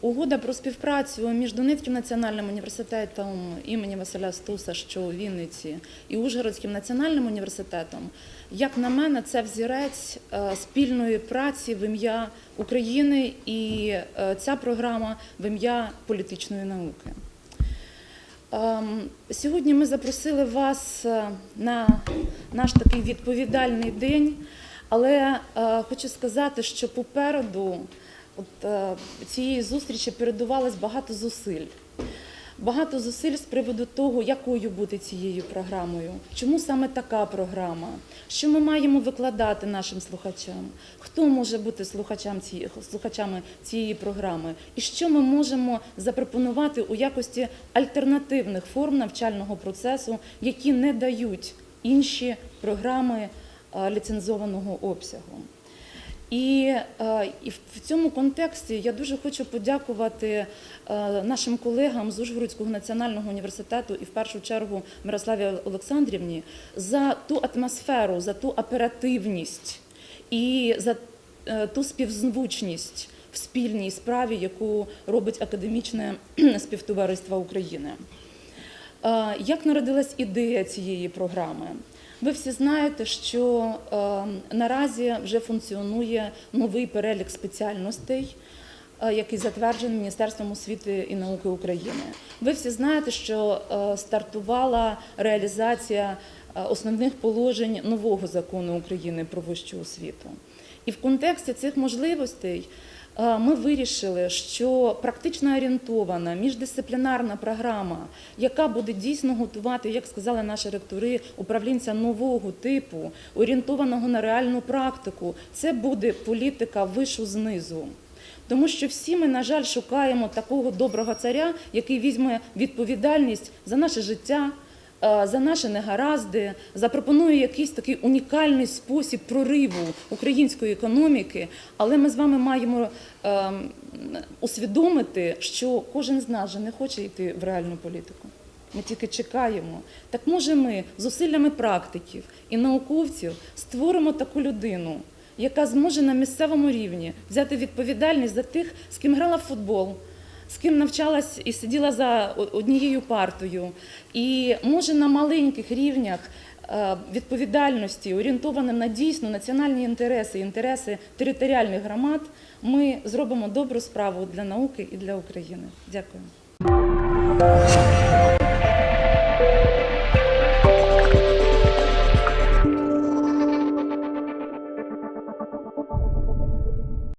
Угода про співпрацю між Донецьким національним університетом імені Василя Стуса, що у Вінниці, і Ужгородським національним університетом, як на мене, це взірець е, спільної праці в ім'я України і е, ця програма в ім'я політичної науки. Ем, Сьогодні ми запросили вас е, на наш такий відповідальний день, але е, хочу сказати, що попереду от, е, цієї зустрічі передувалось багато зусиль. Багато зусиль з приводу того, якою бути цією програмою, чому саме така програма, що ми маємо викладати нашим слухачам, хто може бути слухачам цієї, слухачами цієї програми, і що ми можемо запропонувати у якості альтернативних форм навчального процесу, які не дають інші програми ліцензованого обсягу. І, е, і в цьому контексті я дуже хочу подякувати е, нашим колегам з Ужгородського національного університету і в першу чергу Мирославі Олександрівні за ту атмосферу, за ту оперативність і за е, ту співзвучність в спільній справі, яку робить академічне співтовариство України. Як народилась ідея цієї програми? Ви всі знаєте, що е, наразі вже функціонує новий перелік спеціальностей, е, який затверджений Міністерством освіти і науки України. Ви всі знаєте, що е, стартувала реалізація е, основних положень нового закону України про вищу освіту. І в контексті цих можливостей ми вирішили, що практично орієнтована міждисциплінарна програма, яка буде дійсно готувати, як сказали наші ректори, управлінця нового типу, орієнтованого на реальну практику, це буде політика вишу знизу. Тому що всі ми, на жаль, шукаємо такого доброго царя, який візьме відповідальність за наше життя, за наші негаразди, запропонує якийсь такий унікальний спосіб прориву української економіки. Але ми з вами маємо ем, усвідомити, що кожен з нас же не хоче йти в реальну політику. Ми тільки чекаємо. Так може ми зусиллями практиків і науковців створимо таку людину, яка зможе на місцевому рівні взяти відповідальність за тих, з ким грала в футбол, з ким навчалась і сиділа за однією партою, і може на маленьких рівнях е, відповідальності, орієнтованим на дійсно національні інтереси, інтереси територіальних громад, ми зробимо добру справу для науки і для України. Дякую.